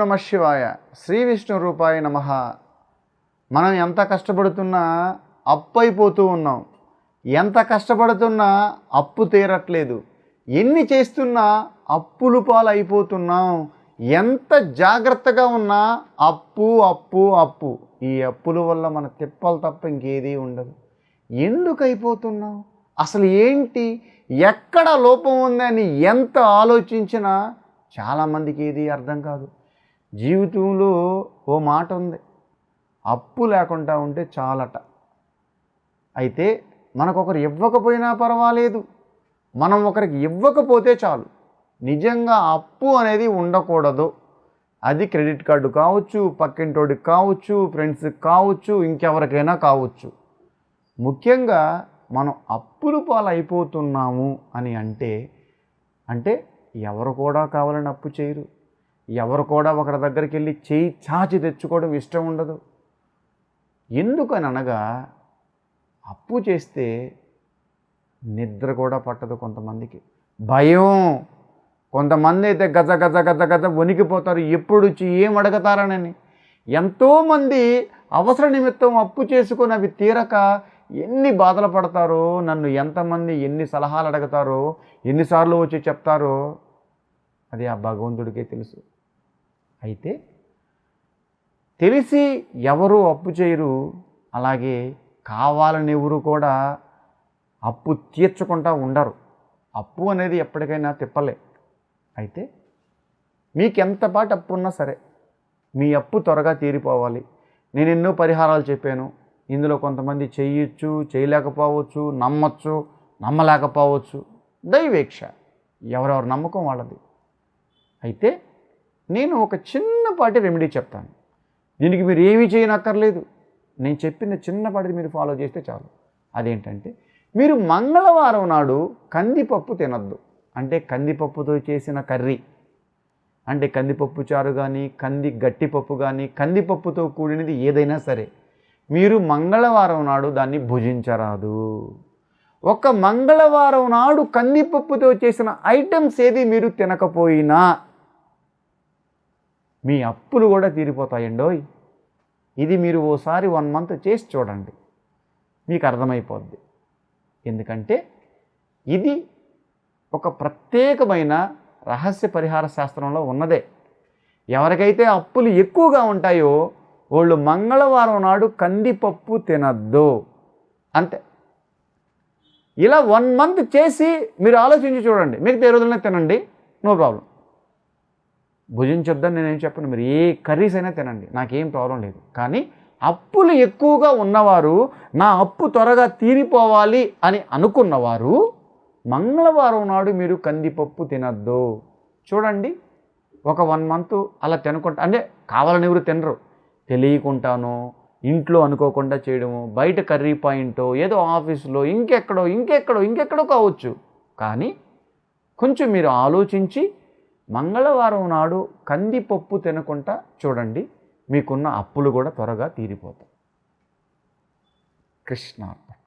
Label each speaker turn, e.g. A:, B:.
A: నమ శివాయ. శ్రీ విష్ణు రూపాయ నమ. మనం ఎంత కష్టపడుతున్నా అప్పు అయిపోతూ ఉన్నాం. ఎంత కష్టపడుతున్నా అప్పు తీరట్లేదు. ఎన్ని చేస్తున్నా అప్పులు పాలు అయిపోతున్నాం ఎంత జాగ్రత్తగా ఉన్నా అప్పు అప్పు అప్పు. ఈ అప్పుల వల్ల మన తిప్పలు తప్ప ఇంకేదీ ఉండదు. ఎందుకు అయిపోతున్నాం అసలు ఏంటి? ఎక్కడ లోపం ఉందని ఎంత ఆలోచించినా చాలామందికి ఏది అర్థం కాదు. జీవితంలో ఓ మాట ఉంది. అప్పు లేకుండా ఉంటే చాలట. అయితే మనకొకరు ఇవ్వకపోయినా పర్వాలేదు. మనం ఒకరికి ఇవ్వకపోతే చాలు. నిజంగా అప్పు అనేది ఉండకూడదు. అది క్రెడిట్ కార్డు కావచ్చు పక్కింటోడికి కావచ్చు ఫ్రెండ్స్కి కావచ్చు ఇంకెవరికైనా కావచ్చు. ముఖ్యంగా మనం అప్పులు పాలు అయిపోతున్నాము అని అంటే అంటే ఎవరు కూడా కావాలని అప్పు చేయరు. ఎవరు కూడా ఒకరి దగ్గరికి వెళ్ళి చేయి చాచి తెచ్చుకోవడం ఇష్టం ఉండదు. ఎందుకని అనగా అప్పు చేస్తే నిద్ర కూడా పట్టదు కొంతమందికి. భయం! కొంతమంది అయితే గజ గజ గజ గజ వణికిపోతారు. ఎప్పుడు వచ్చి ఏం అడుగుతారనని. ఎంతోమంది అవసర నిమిత్తం అప్పు చేసుకొని అవి తీరక ఎన్ని బాధలు పడతారో నన్ను ఎంతమంది ఎన్ని సలహాలు అడుగుతారో ఎన్నిసార్లు వచ్చి చెప్తారో అది ఆ భగవంతుడికే తెలుసు. అయితే తెలిసి ఎవరు అప్పు చేయరు. అలాగే కావాలని ఎవరు కూడా అప్పు తీర్చకుండా ఉండరు. అప్పు అనేది ఎప్పటికైనా తిప్పలే. అయితే మీకు ఎంత పాటు అప్పు ఉన్నా సరే మీ అప్పు త్వరగా తీరిపోవాలి. నేను ఎన్నో పరిహారాలు చెప్పాను. ఇందులో కొంతమంది చేయొచ్చు చేయలేకపోవచ్చు నమ్మచ్చు నమ్మలేకపోవచ్చు. దైవేక్ష. ఎవరెవరు నమ్మకం వాళ్ళది. అయితే నేను ఒక చిన్నపాటి రెమెడీ చెప్తాను. దీనికి మీరు ఏమీ చేయనక్కర్లేదు. నేను చెప్పిన చిన్నపాటిది మీరు ఫాలో చేస్తే చాలు. అదేంటంటే మీరు మంగళవారం నాడు కందిపప్పు తినద్దు. అంటే కందిపప్పుతో చేసిన కర్రీ. అంటే కందిపప్పు చారు కానీ కంది గట్టిపప్పు కానీ కందిపప్పుతో కూడినది ఏదైనా సరే మీరు మంగళవారం నాడు దాన్ని భుజించరాదు. ఒక మంగళవారం నాడు కందిపప్పుతో చేసిన ఐటమ్స్ ఏది మీరు తినకపోయినా మీ అప్పులు కూడా తీరిపోతాయండోయ్. ఇది మీరు ఓసారి వన్ మంత్ చేసి చూడండి. మీకు అర్థమైపోద్ది. ఎందుకంటే ఇది ఒక ప్రత్యేకమైన రహస్య పరిహార శాస్త్రంలో ఉన్నదే. ఎవరికైతే అప్పులు ఎక్కువగా ఉంటాయో వాళ్ళు మంగళవారం నాడు కందిపప్పు తినద్దు. అంతే. ఇలా వన్ మంత్ చేసి మీరు ఆలోచించి చూడండి. మిగతా ఏ రోజులనే తినండి. No problem. భుజించొద్దని నేనేం చెప్పను. మీరు ఏ కర్రీస్ అయినా తినండి. నాకేం ప్రాబ్లం లేదు. కానీ అప్పులు ఎక్కువగా ఉన్నవారు నా అప్పు త్వరగా తీరిపోవాలి అని అనుకున్నవారు మంగళవారం నాడు మీరు కందిపప్పు తినద్దు. చూడండి. ఒక వన్ మంత్ అలా తినకుండా అంటే కావాలని ఎవరు తినరు. తెలియకుంటాను ఇంట్లో అనుకోకుండా చేయడము బయట కర్రీ పాయింటో ఏదో ఆఫీసులో ఇంకెక్కడో ఇంకెక్కడో ఇంకెక్కడో కావచ్చు. కానీ కొంచెం మీరు ఆలోచించి మంగళవారం నాడు కందిపప్పు తినకుండా చూడండి మీకున్న అప్పులు కూడా త్వరగా తీరిపోతాయి. కృష్ణార్పణ.